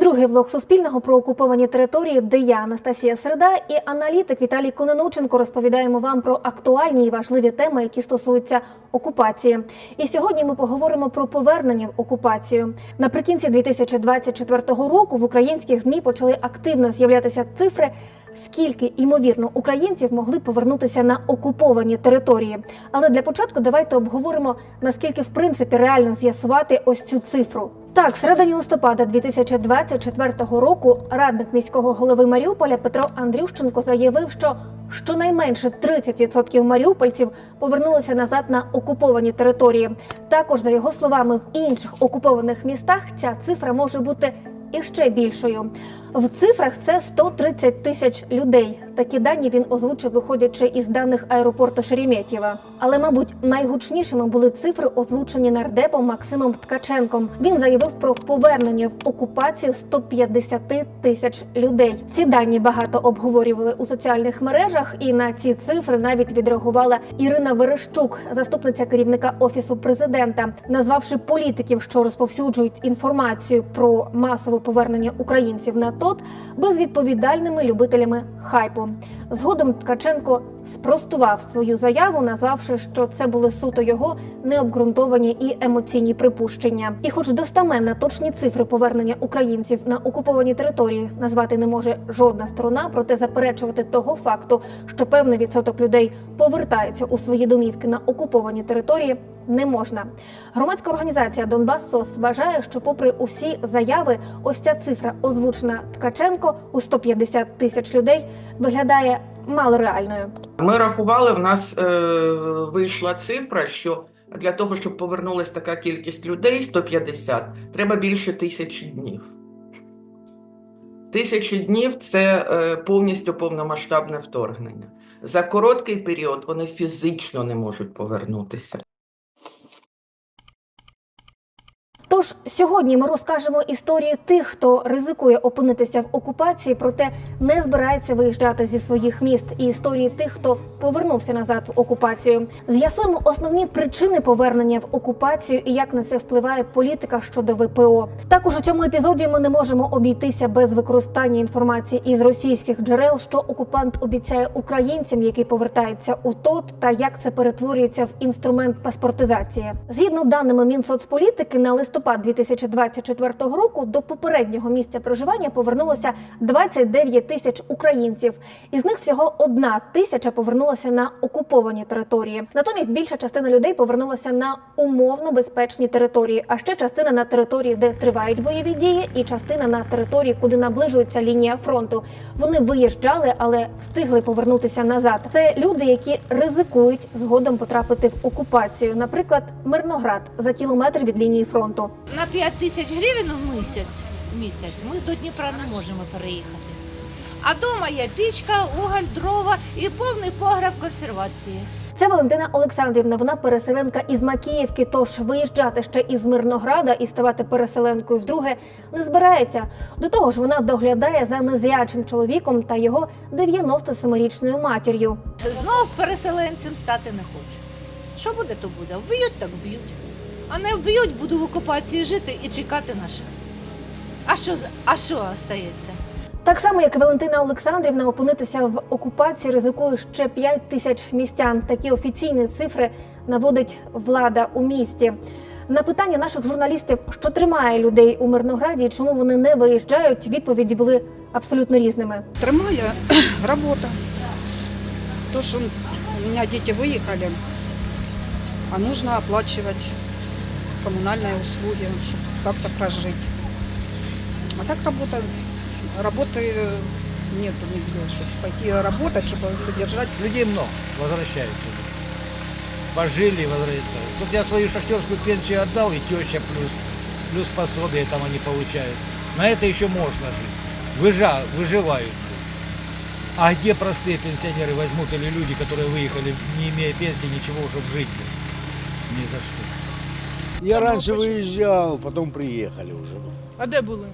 другий влог Суспільного про окуповані території, де я Анастасія Середа і аналітик Віталій Кононученко розповідаємо вам про актуальні і важливі теми, які стосуються окупації. І сьогодні ми поговоримо про повернення в окупацію. Наприкінці 2024 року в українських змі почали активно з'являтися цифри. Скільки ймовірно українців могли повернутися на окуповані території? Але для початку давайте обговоримо наскільки в принципі реально з'ясувати ось цю цифру. Так, в середині листопада 2024 року радник міського голови Маріуполя Петро Андрющенко заявив, що щонайменше 30% маріупольців повернулися назад на окуповані території. Також, за його словами, в інших окупованих містах ця цифра може бути іще більшою. В цифрах це 130 тисяч людей. Такі дані він озвучив, виходячи із даних аеропорту Шереметьєва. Але, мабуть, найгучнішими були цифри, озвучені нардепом Максимом Ткаченком. Він заявив про повернення в окупацію 150 тисяч людей. Ці дані багато обговорювали у соціальних мережах, і на ці цифри навіть відреагувала Ірина Верещук, заступниця керівника офісу президента, назвавши політиків, що розповсюджують інформацію про масове повернення українців на ТОТ, безвідповідальними любителями хайпу. Згодом Ткаченко спростував свою заяву, назвавши, що це були суто його необґрунтовані і емоційні припущення. І, хоч достаменно точні цифри повернення українців на окуповані території назвати не може жодна сторона, проте заперечувати того факту, що певний відсоток людей повертається у свої домівки на окуповані території, не можна. Громадська організація Донбас СОС вважає, що, попри усі заяви, ось ця цифра, озвучена Ткаченко у 150 тисяч людей, виглядає малореальною. Ми рахували, в нас е, вийшла цифра, що для того, щоб повернулася така кількість людей, 150, треба більше тисячі днів. Тисячі днів це е, повністю повномасштабне вторгнення. За короткий період вони фізично не можуть повернутися. Тож сьогодні ми розкажемо історії тих, хто ризикує опинитися в окупації, проте не збирається виїжджати зі своїх міст, і історії тих, хто повернувся назад в окупацію. З'ясуємо основні причини повернення в окупацію і як на це впливає політика щодо ВПО. Також у цьому епізоді ми не можемо обійтися без використання інформації із російських джерел, що окупант обіцяє українцям, які повертаються у ТОТ, та як це перетворюється в інструмент паспортизації. Згідно даними Мінсоцполітики, на листопад 2024 року до попереднього місця проживання повернулося 29 тисяч українців. Із них всього одна тисяча повернулася на окуповані території. Натомість більша частина людей повернулася на умовно безпечні території, а ще частина на території, де тривають бойові дії, і частина на території, куди наближується лінія фронту. Вони виїжджали, але встигли повернутися назад. Це люди, які ризикують згодом потрапити в окупацію. Наприклад, Мирноград за кілометр від лінії фронту. На 5 тисяч гривень в місяць, місяць ми до Дніпра не можемо переїхати. А вдома є пічка, уголь, дрова і повний погреб консервації. Це Валентина Олександрівна. Вона переселенка із Макіївки. Тож виїжджати ще із Мирнограда і ставати переселенкою вдруге не збирається. До того ж, вона доглядає за незрячим чоловіком та його 97-річною матір'ю. Знов переселенцем стати не хочу. Що буде, то буде. Вб'ють, так вб'ють. А не вб'ють, буду в окупації жити і чекати на що. А що, з- а що остається? Так само, як і Валентина Олександрівна, опинитися в окупації ризикує ще 5 тисяч містян. Такі офіційні цифри наводить влада у місті. На питання наших журналістів, що тримає людей у Мирнограді і чому вони не виїжджають, відповіді були абсолютно різними. Тримає робота. То, что у меня дети выехали, а нужно оплачивать коммунальные услуги, чтобы как-то прожить. А так работа, работы нету нигде, чтобы пойти работать, чтобы содержать. Людей много, возвращаются. Пожили, возвращаются. Тут я свою шахтерскую пенсию отдал, и теща плюс, плюс пособие там они получают. На это еще можно жить. Выжа, выживают. А где простые пенсионеры возьмут или люди, которые выехали, не имея пенсии, ничего, чтобы жить? Ни за что. Я раньше почему? выезжал, потом приехали уже. А де були?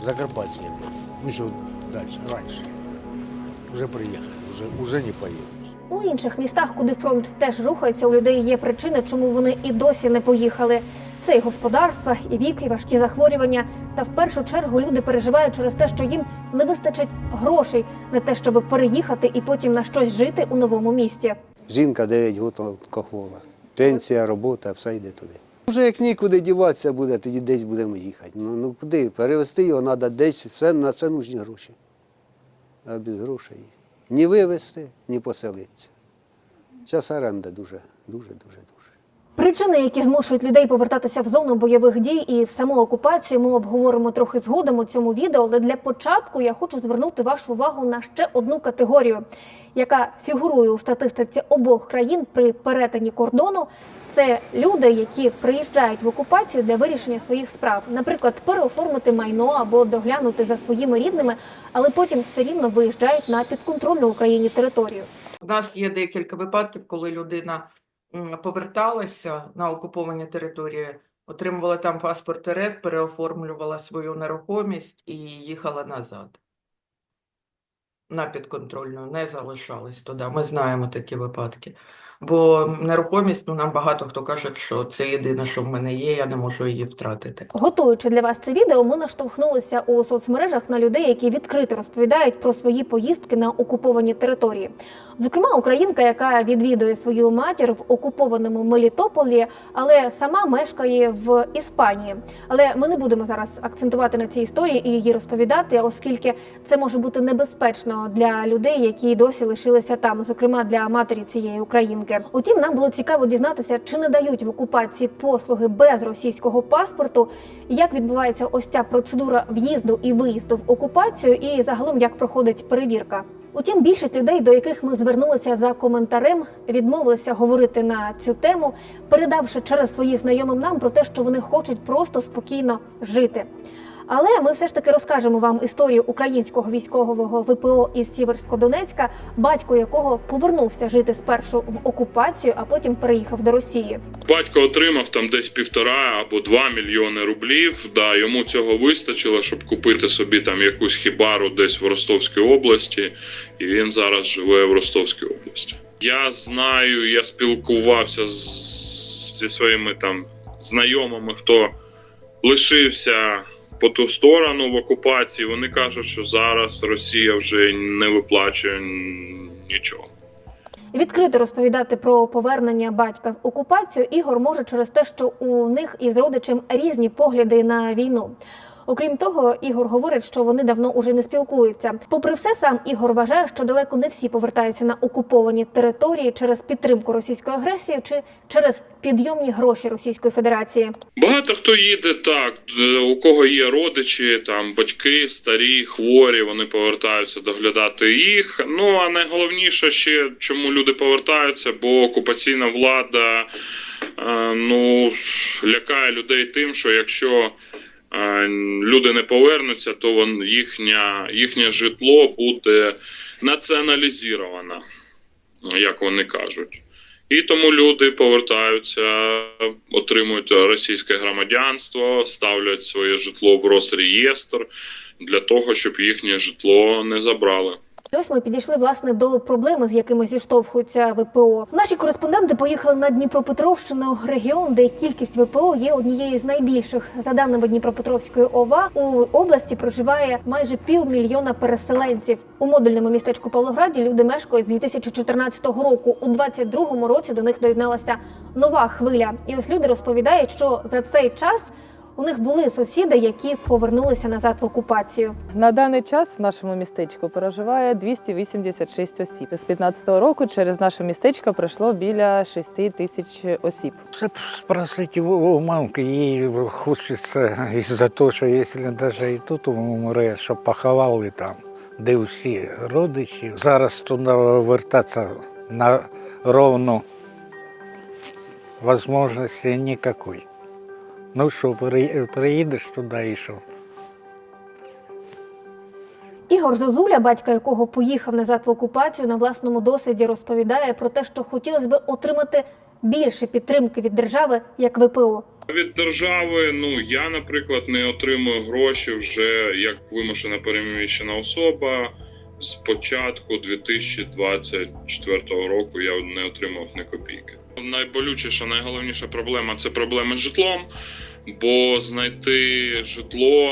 в Закарпатье был. Ну что дальше, раньше. Уже приехали, уже, уже не поедем. У інших містах, куди фронт теж рухається, у людей є причини, чому вони і досі не поїхали. Це і господарства, і вік, і важкі захворювання. Та в першу чергу люди переживають через те, що їм не вистачить грошей на те, щоб переїхати і потім на щось жити у новому місті. Жінка 9 років кохвола. Пенсія, робота, все йде туди. Вже як нікуди діватися буде, тоді десь будемо їхати. Ну, ну куди? Перевезти його треба десь, все, на це нужні гроші. А без грошей ні вивезти, ні поселитися. Зараз оренда дуже, дуже, дуже, дуже. Причини, які змушують людей повертатися в зону бойових дій і в саму окупацію, ми обговоримо трохи згодом у цьому відео. Але для початку я хочу звернути вашу увагу на ще одну категорію, яка фігурує у статистиці обох країн при перетині кордону. Це люди, які приїжджають в окупацію для вирішення своїх справ, наприклад, переоформити майно або доглянути за своїми рідними, але потім все рівно виїжджають на підконтрольну Україні територію. У нас є декілька випадків, коли людина поверталася на окуповані території, отримувала там паспорт РФ, переоформлювала свою нерухомість і їхала назад. На підконтрольну, не залишались туди. Ми знаємо такі випадки. Бо нерухомість, ну нам багато хто каже, що це єдине, що в мене є, я не можу її втратити. Готуючи для вас це відео, ми наштовхнулися у соцмережах на людей, які відкрито розповідають про свої поїздки на окуповані території. Зокрема, українка, яка відвідує свою матір в окупованому Мелітополі, але сама мешкає в Іспанії. Але ми не будемо зараз акцентувати на цій історії і її розповідати, оскільки це може бути небезпечно для людей, які досі лишилися там, зокрема для матері цієї українки. Утім, нам було цікаво дізнатися, чи не дають в окупації послуги без російського паспорту, як відбувається ось ця процедура в'їзду і виїзду в окупацію, і загалом як проходить перевірка. Утім, більшість людей, до яких ми звернулися за коментарем, відмовилися говорити на цю тему, передавши через своїх знайомим нам про те, що вони хочуть просто спокійно жити. Але ми все ж таки розкажемо вам історію українського військового ВПО із Сіверсько-Донецька, батько якого повернувся жити спершу в окупацію, а потім переїхав до Росії. Батько отримав там десь півтора або два мільйони рублів. Да, йому цього вистачило, щоб купити собі там якусь хібару десь в Ростовській області, і він зараз живе в Ростовській області. Я знаю, я спілкувався з, зі своїми там знайомими, хто лишився по ту сторону в окупації. Вони кажуть, що зараз Росія вже не виплачує нічого. Відкрито розповідати про повернення батька в окупацію Ігор може через те, що у них із родичем різні погляди на війну. Окрім того, Ігор говорить, що вони давно уже не спілкуються. Попри все, сам Ігор вважає, що далеко не всі повертаються на окуповані території через підтримку російської агресії чи через підйомні гроші Російської Федерації. Багато хто їде так, у кого є родичі, там батьки, старі, хворі, вони повертаються доглядати їх. Ну а найголовніше ще, чому люди повертаються, бо окупаційна влада е, ну, лякає людей тим, що якщо е, люди не повернуться, то вон, їхня, їхнє житло буде націоналізовано, як вони кажуть. І тому люди повертаються, отримують російське громадянство, ставлять своє житло в Росреєстр для того, щоб їхнє житло не забрали. Ось ми підійшли власне до проблеми, з якими зіштовхуються ВПО. Наші кореспонденти поїхали на Дніпропетровщину, регіон, де кількість ВПО є однією з найбільших. За даними Дніпропетровської ОВА, у області проживає майже півмільйона переселенців. У модульному містечку Павлограді люди мешкають з 2014 року. У 22-му році до них доєдналася нова хвиля. І ось люди розповідають, що за цей час у них були сусіди, які повернулися назад в окупацію. На даний час в нашому містечку проживає 286 осіб. З 15-го року через наше містечко пройшло біля 6 тисяч осіб. Все спросите у мамки, ей хочется из-за того, что если даже і тут умре, щоб поховали там, де всі родичі. Зараз туди вертатися на ровно возможности никакой. Ну що, при- приїдеш туди і що? Ігор Зозуля, батька якого поїхав назад в окупацію, на власному досвіді розповідає про те, що хотілося б отримати більше підтримки від держави як ВПО. Від держави, ну я, наприклад, не отримую гроші вже як вимушена переміщена особа. З початку 2024 року я не отримав ні копійки. Найболючіша, найголовніша проблема це проблема з житлом. Бо знайти житло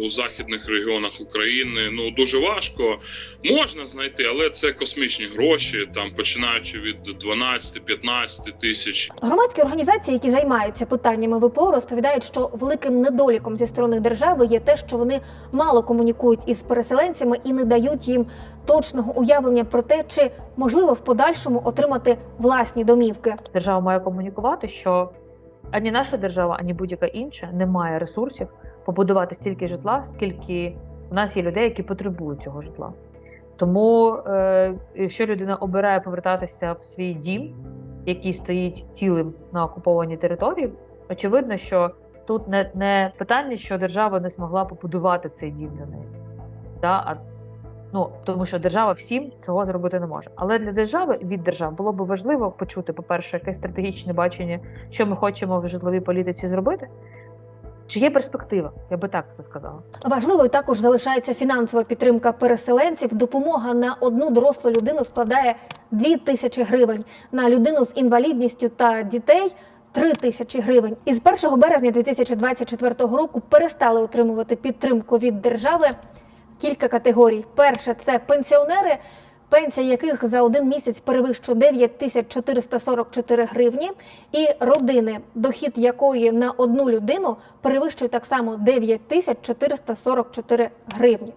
у західних регіонах України ну дуже важко. Можна знайти, але це космічні гроші, там починаючи від 12-15 тисяч. Громадські організації, які займаються питаннями ВПО, розповідають, що великим недоліком зі сторони держави є те, що вони мало комунікують із переселенцями і не дають їм точного уявлення про те, чи можливо в подальшому отримати власні домівки. держава має комунікувати, що ані наша держава, ані будь-яка інша не має ресурсів побудувати стільки житла, скільки у нас є людей, які потребують цього житла. Тому, е, якщо людина обирає повертатися в свій дім, який стоїть цілим на окупованій території, очевидно, що тут не, не питання, що держава не змогла побудувати цей дім для неї. Да? А, ну, тому що держава всім цього зробити не може. Але для держави від держав було б важливо почути, по-перше, якесь стратегічне бачення, що ми хочемо в житловій політиці зробити. Чи є перспектива? Я би так це сказала. Важливою також залишається фінансова підтримка переселенців. Допомога на одну дорослу людину складає 2 тисячі гривень, на людину з інвалідністю та дітей 3 тисячі гривень. Із 1 березня 2024 року перестали отримувати підтримку від держави кілька категорій. Перше це пенсіонери. Пенсія яких за один місяць перевищує 9 тисяч 444 гривні, і родини, дохід якої на одну людину перевищує так само 9 тисяч 444 гривні.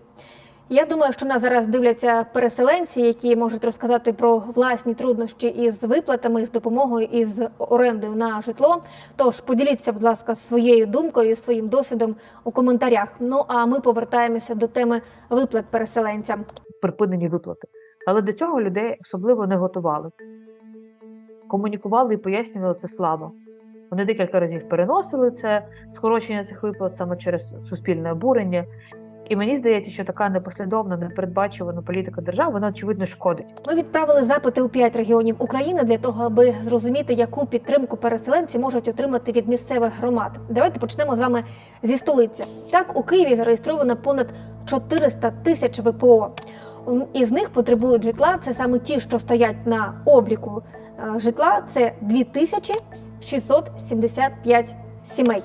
Я думаю, що нас зараз дивляться переселенці, які можуть розказати про власні труднощі із виплатами, з допомогою і з орендою на житло. Тож поділіться, будь ласка, своєю думкою, своїм досвідом у коментарях. Ну а ми повертаємося до теми виплат переселенцям. припинені виплати. Але до цього людей особливо не готували. Комунікували і пояснювали це слабо. Вони декілька разів переносили це скорочення цих виплат саме через суспільне обурення. І мені здається, що така непослідовна, непередбачувана політика держави, вона очевидно шкодить. Ми відправили запити у п'ять регіонів України для того, аби зрозуміти, яку підтримку переселенці можуть отримати від місцевих громад. Давайте почнемо з вами зі столиці. Так, у Києві зареєстровано понад 400 тисяч ВПО. Із них потребують житла. Це саме ті, що стоять на обліку е, житла. Це 2675 сімей.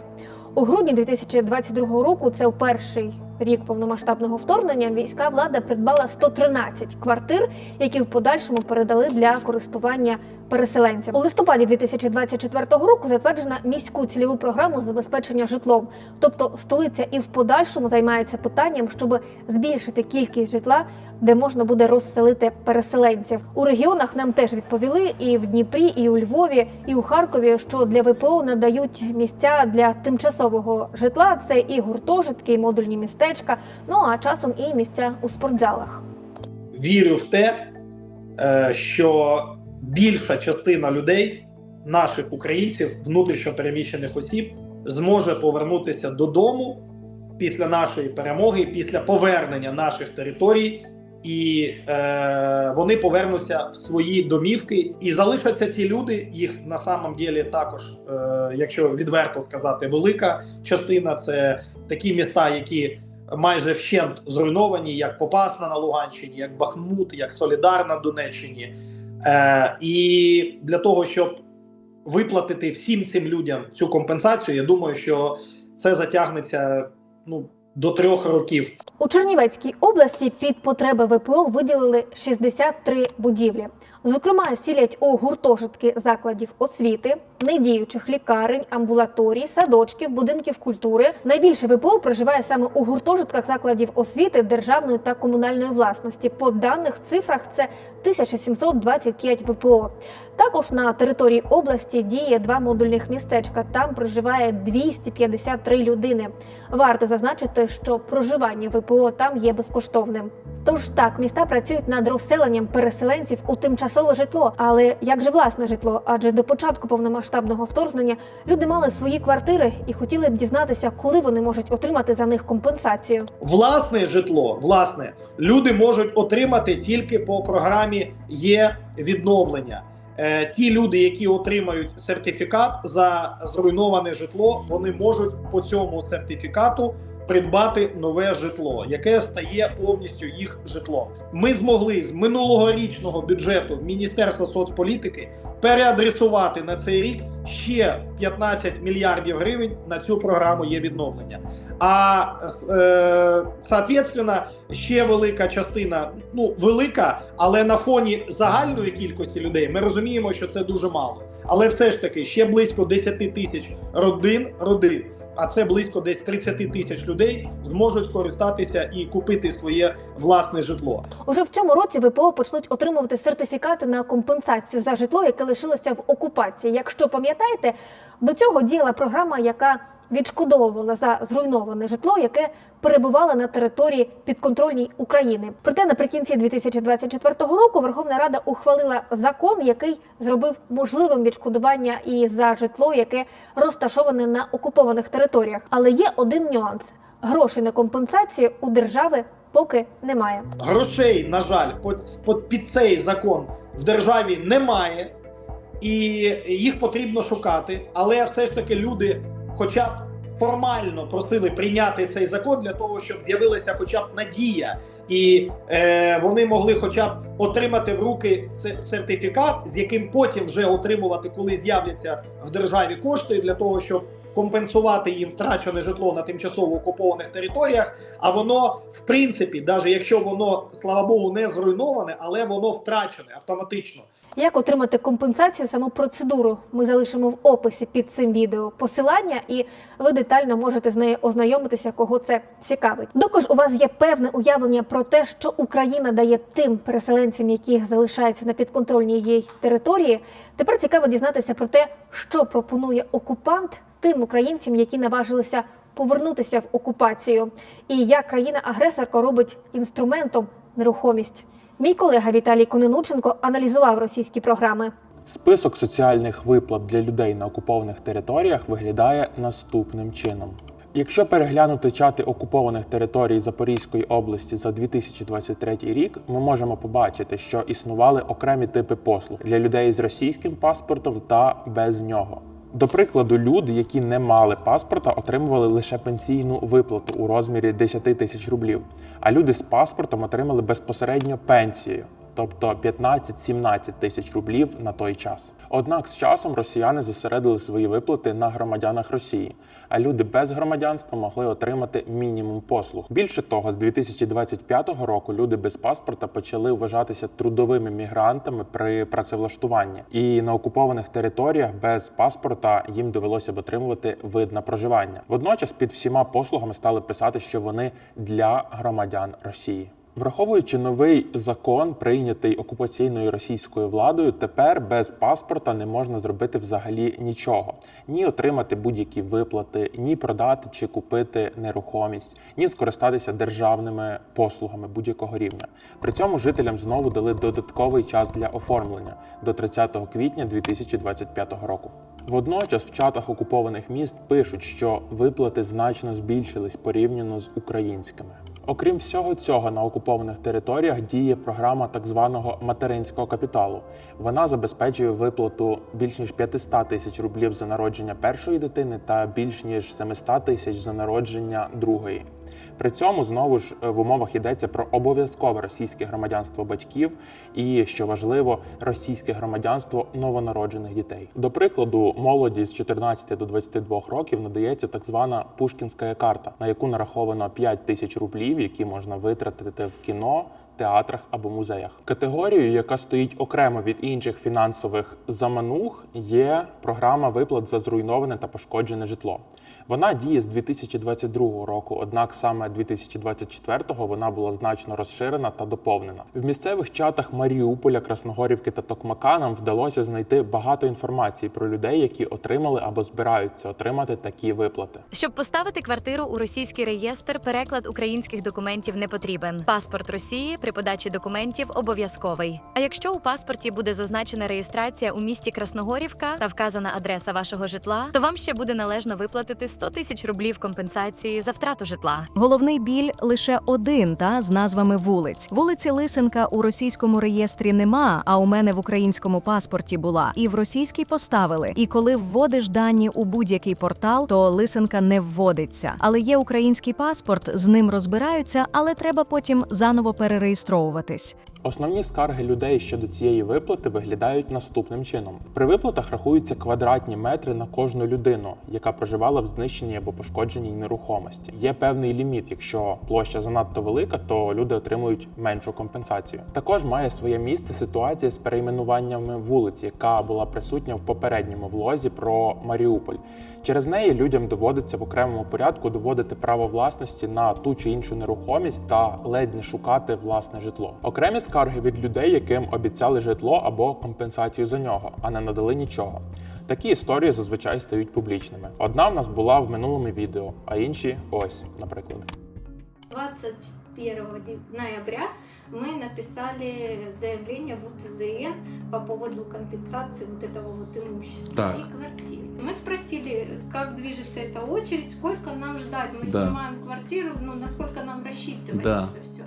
У грудні 2022 року, це перший рік повномасштабного вторгнення, міська влада придбала 113 квартир, які в подальшому передали для користування переселенцям. У листопаді 2024 року затверджена міську цільову програму забезпечення житлом. Тобто столиця і в подальшому займається питанням, щоб збільшити кількість житла, де можна буде розселити переселенців. У регіонах нам теж відповіли і в Дніпрі, і у Львові, і у Харкові, що для ВПО надають місця для тимчасового житла. Це і гуртожитки, і модульні містечка. Ну а часом і місця у спортзалах. вірю в те, е, що більша частина людей, наших українців, внутрішньо переміщених осіб, зможе повернутися додому після нашої перемоги, після повернення наших територій, і е, вони повернуться в свої домівки. І залишаться ті люди, їх на самом ділі також, е, якщо відверто сказати, велика частина це такі міста, які майже вщент зруйновані, як Попасна на Луганщині, як Бахмут, як Солідар на Донеччині. Е, і для того, щоб виплатити всім цим людям цю компенсацію, я думаю, що це затягнеться ну, до трьох років. У Чернівецькій області під потреби ВПО виділили 63 будівлі. Зокрема, сілять у гуртожитки закладів освіти, недіючих лікарень, амбулаторій, садочків, будинків культури. Найбільше ВПО проживає саме у гуртожитках закладів освіти державної та комунальної власності. По даних цифрах це 1725 ВПО. Також на території області діє два модульних містечка. Там проживає 253 людини. Варто зазначити, що проживання ВПО там є безкоштовним. Тож так, міста працюють над розселенням переселенців у тимчасове житло. Але як же власне житло? Адже до початку повномасштабного вторгнення люди мали свої квартири і хотіли б дізнатися, коли вони можуть отримати за них компенсацію. Власне житло, власне, люди можуть отримати тільки по програмі є відновлення. Е, ті люди, які отримають сертифікат за зруйноване житло, вони можуть по цьому сертифікату придбати нове житло, яке стає повністю їх житлом. Ми змогли з минулогорічного бюджету Міністерства соцполітики переадресувати на цей рік ще 15 мільярдів гривень на цю програму є відновлення. А е, соответственно, ще велика частина, ну велика, але на фоні загальної кількості людей ми розуміємо, що це дуже мало. Але все ж таки ще близько 10 тисяч родин родин, а це близько десь 30 тисяч людей зможуть скористатися і купити своє власне житло. Уже в цьому році ВПО почнуть отримувати сертифікати на компенсацію за житло, яке лишилося в окупації. Якщо пам'ятаєте, до цього діяла програма, яка відшкодовувала за зруйноване житло, яке перебувало на території підконтрольній України. Проте наприкінці 2024 року Верховна Рада ухвалила закон, який зробив можливим відшкодування і за житло, яке розташоване на окупованих територіях. Але є один нюанс: грошей на компенсацію у держави поки немає. Грошей, на жаль, під, цей закон в державі немає, і їх потрібно шукати. Але все ж таки люди, хоча б формально просили прийняти цей закон для того, щоб з'явилася хоча б надія, і е, вони могли хоча б отримати в руки сертифікат, з яким потім вже отримувати, коли з'являться в державі кошти для того, щоб компенсувати їм втрачене житло на тимчасово окупованих територіях. А воно, в принципі, навіть якщо воно, слава Богу, не зруйноване, але воно втрачене автоматично. Як отримати компенсацію, саму процедуру ми залишимо в описі під цим відео посилання, і ви детально можете з нею ознайомитися, кого це цікавить. Також у вас є певне уявлення про те, що Україна дає тим переселенцям, які залишаються на підконтрольній їй території. Тепер цікаво дізнатися про те, що пропонує окупант тим українцям, які наважилися повернутися в окупацію, і як країна-агресорка робить інструментом нерухомість. Мій колега Віталій Кононученко аналізував російські програми. Список соціальних виплат для людей на окупованих територіях виглядає наступним чином. Якщо переглянути чати окупованих територій Запорізької області за 2023 рік, ми можемо побачити, що існували окремі типи послуг для людей з російським паспортом та без нього. До прикладу, люди, які не мали паспорта, отримували лише пенсійну виплату у розмірі 10 тисяч рублів, а люди з паспортом отримали безпосередньо пенсію тобто 15-17 тисяч рублів на той час. Однак з часом росіяни зосередили свої виплати на громадянах Росії, а люди без громадянства могли отримати мінімум послуг. Bільше того, з 2025 року люди без паспорта почали вважатися трудовими мігрантами при працевлаштуванні, і на окупованих територіях без паспорта їм довелося б отримувати вид на проживання. Водночас під всіма послугами стали писати, що вони для громадян Росії. Враховуючи новий закон, прийнятий окупаційною російською владою, тепер без паспорта не можна зробити взагалі нічого: ні отримати будь-які виплати, ні продати чи купити нерухомість, ні скористатися державними послугами будь-якого рівня. При цьому жителям знову дали додатковий час для оформлення до 30 квітня 2025 року. Водночас в чатах окупованих міст пишуть, що виплати значно збільшились порівняно з українськими. Окрім всього цього, на окупованих територіях діє програма так званого материнського капіталу. Вона забезпечує виплату більш ніж 500 тисяч рублів за народження першої дитини та більш ніж 700 тисяч за народження другої. При цьому знову ж в умовах йдеться про обов'язкове російське громадянство батьків і, що важливо, російське громадянство новонароджених дітей. До прикладу, молоді з 14 до 22 років надається так звана пушкінська карта, на яку нараховано 5 тисяч рублів, які можна витратити в кіно. Театрах або музеях категорією, яка стоїть окремо від інших фінансових заманух, є програма виплат за зруйноване та пошкоджене житло. Вона діє з 2022 року, однак саме 2024-го вона була значно розширена та доповнена. В місцевих чатах Маріуполя, Красногорівки та Токмака нам вдалося знайти багато інформації про людей, які отримали або збираються отримати такі виплати. Щоб поставити квартиру у російський реєстр, переклад українських документів не потрібен. Паспорт Росії при подачі документів обов'язковий. А якщо у паспорті буде зазначена реєстрація у місті Красногорівка та вказана адреса вашого житла, то вам ще буде належно виплатити 100 тисяч рублів компенсації за втрату житла. Головний біль лише один та з назвами вулиць. Вулиці Лисенка у російському реєстрі нема, а у мене в українському паспорті була. І в російській поставили. І коли вводиш дані у будь-який портал, то Лисенка не вводиться. Але є український паспорт, з ним розбираються, але треба потім заново перереєстровуватись. Основні скарги людей щодо цієї виплати виглядають наступним чином: при виплатах рахуються квадратні метри на кожну людину, яка проживала в знищеній або пошкодженій нерухомості. Є певний ліміт. Якщо площа занадто велика, то люди отримують меншу компенсацію. Також має своє місце ситуація з перейменуваннями вулиць, яка була присутня в попередньому влозі про Маріуполь. Через неї людям доводиться в окремому порядку доводити право власності на ту чи іншу нерухомість та ледь не шукати власне житло. Окремі скарги від людей, яким обіцяли житло або компенсацію за нього, а не надали нічого. Такі історії зазвичай стають публічними. Одна в нас була в минулому відео, а інші ось, наприклад. 21 ноября мы написали заявление в УТЗН по поводу компенсации вот этого вот имущества Так. и квартир. Мы спросили, как движется эта очередь, сколько нам ждать. Мы Да. снимаем квартиру, ну, насколько нам рассчитывать Да. это все.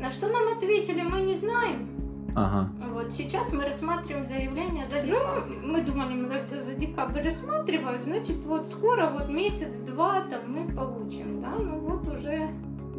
На что нам ответили, мы не знаем. Ага. Вот сейчас мы рассматриваем заявление за декабрь. Ну, мы думали, мы раз за декабрь рассматривают, значит, вот скоро, вот месяц-два там мы получим, да, ну вот уже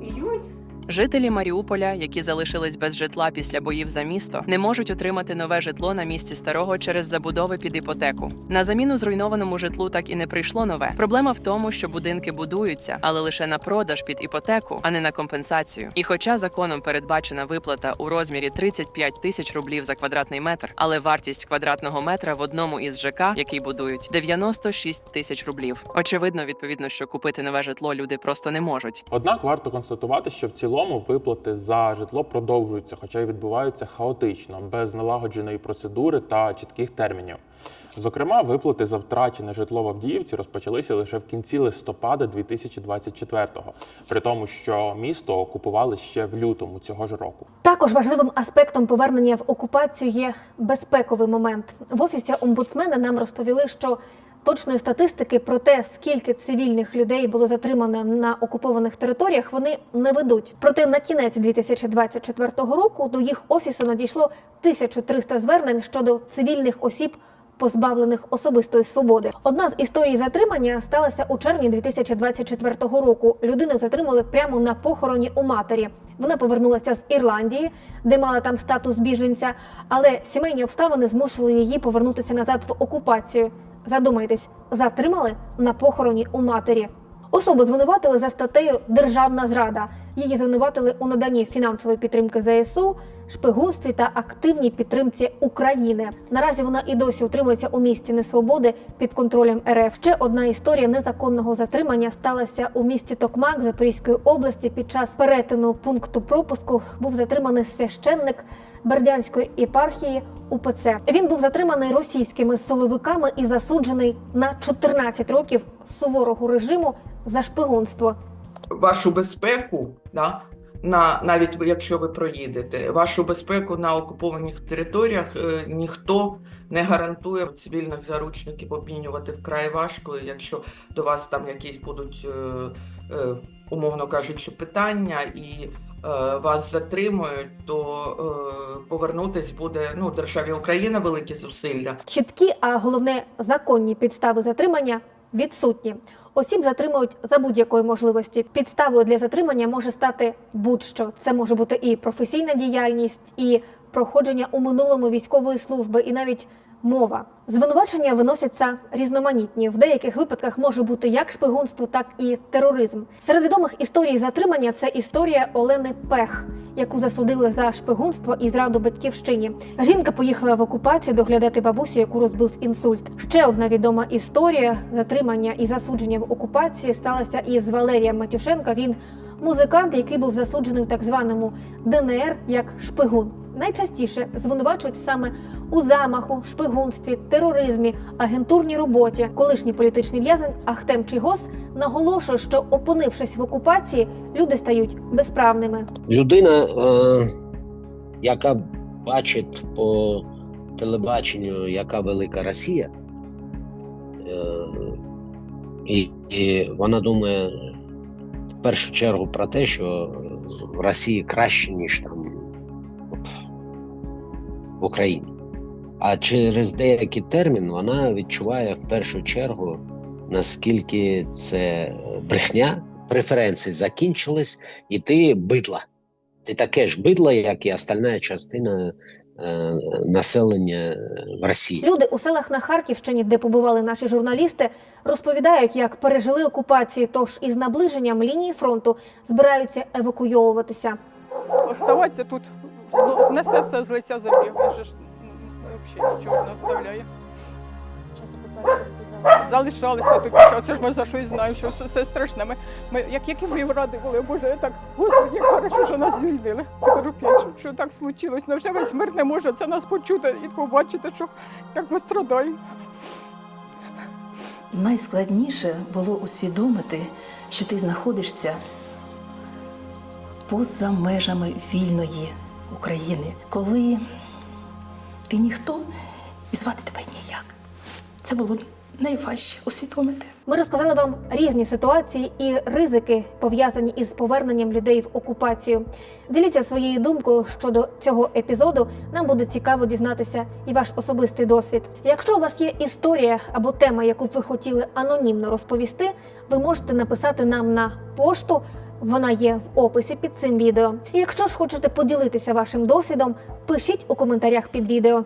июнь. Жителі Маріуполя, які залишились без житла після боїв за місто, не можуть отримати нове житло на місці старого через забудови під іпотеку. На заміну зруйнованому житлу так і не прийшло нове. Проблема в тому, що будинки будуються, але лише на продаж під іпотеку, а не на компенсацію. І хоча законом передбачена виплата у розмірі 35 тисяч рублів за квадратний метр, але вартість квадратного метра в одному із ЖК, який будують, 96 тисяч рублів. Очевидно, відповідно, що купити нове житло люди просто не можуть. Однак варто констатувати, що в цілому виплати за житло продовжуються, хоча й відбуваються хаотично, без налагодженої процедури та чітких термінів. Зокрема, виплати за втрачене житло в Авдіївці розпочалися лише в кінці листопада 2024-го, при тому, що місто окупували ще в лютому цього ж року. Також важливим аспектом повернення в окупацію є безпековий момент. В офісі омбудсмена нам розповіли, що точної статистики про те, скільки цивільних людей було затримано на окупованих територіях, вони не ведуть. Проте на кінець 2024 року до їх офісу надійшло 1300 звернень щодо цивільних осіб. Позбавлених особистої свободи. Одна з історій затримання сталася у червні 2024 року. Людину затримали прямо на похороні у матері. Вона повернулася з Ірландії, де мала там статус біженця, але сімейні обставини змусили її повернутися назад в окупацію. Задумайтесь, затримали на похороні у матері. Особу звинуватили за статтею Державна зрада. Її звинуватили у наданні фінансової підтримки ЗСУ, шпигунстві та активній підтримці України. Наразі вона і досі утримується у місті Несвободи під контролем РФ. Ще одна історія незаконного затримання сталася у місті Токмак Запорізької області. Під час перетину пункту пропуску був затриманий священник Бердянської єпархії УПЦ. Він був затриманий російськими силовиками і засуджений на 14 років суворого режиму за шпигунство. Вашу безпеку, да, на, навіть якщо ви проїдете, вашу безпеку на окупованих територіях е, ніхто не гарантує цивільних заручників обмінювати вкрай важко. Якщо до вас там якісь будуть, е, е, умовно кажучи, питання і вас затримують, то е, повернутись буде ну, державі Україна великі зусилля. Чіткі, а головне законні підстави затримання відсутні. Осіб затримують за будь-якої можливості. Підставою для затримання може стати будь-що. Це може бути і професійна діяльність, і проходження у минулому військової служби, і навіть мова. Звинувачення виносяться різноманітні. В деяких випадках може бути як шпигунство, так і тероризм. Серед відомих історій затримання це історія Олени Пех, яку засудили за шпигунство і зраду батьківщині. Жінка поїхала в окупацію доглядати бабусю, яку розбив інсульт. Ще одна відома історія затримання і засудження в окупації сталася із Валерієм Матюшенка. Він музикант, який був засуджений у так званому ДНР як шпигун. Найчастіше звинувачують саме у замаху, шпигунстві, тероризмі, агентурній роботі. Колишній політичний в'язень Ахтем Чигос наголошує, що опинившись в окупації, люди стають безправними. Людина, е, яка бачить по телебаченню, яка велика Росія, е, І, і вона думає в першу чергу про те, що в Росії краще, ніж там в Україні. А через деякий термін вона відчуває в першу чергу, наскільки це брехня, преференції закінчились, і ти бидла. Ти таке ж бидло, як і остальна частина е, населення в Росії. Люди у селах на Харківщині, де побували наші журналісти, розповідають, як пережили окупацію, тож із наближенням лінії фронту збираються евакуйовуватися. Оставатися тут ну, знесе все з лиця землі. Він ж взагалі нічого не оставляє. Залишались ми тут. Оце ж ми за що і знаємо, що це все страшне. Ми, ми як які ми ради були, боже, я так, господи, як хорошо, що нас звільнили. Опять, що, що так случилось. Невже весь мир не може це нас почути і побачити, що як ми страдаємо. Найскладніше було усвідомити, що ти знаходишся поза межами вільної України, коли ти ніхто і звати тебе ніяк. Це було найважче усвідомити. Ми розказали вам різні ситуації і ризики, пов'язані із поверненням людей в окупацію. Діліться своєю думкою щодо цього епізоду. Нам буде цікаво дізнатися і ваш особистий досвід. Якщо у вас є історія або тема, яку б ви хотіли анонімно розповісти, ви можете написати нам на пошту. Вона є в описі під цим відео. Якщо ж хочете поділитися вашим досвідом, пишіть у коментарях під відео.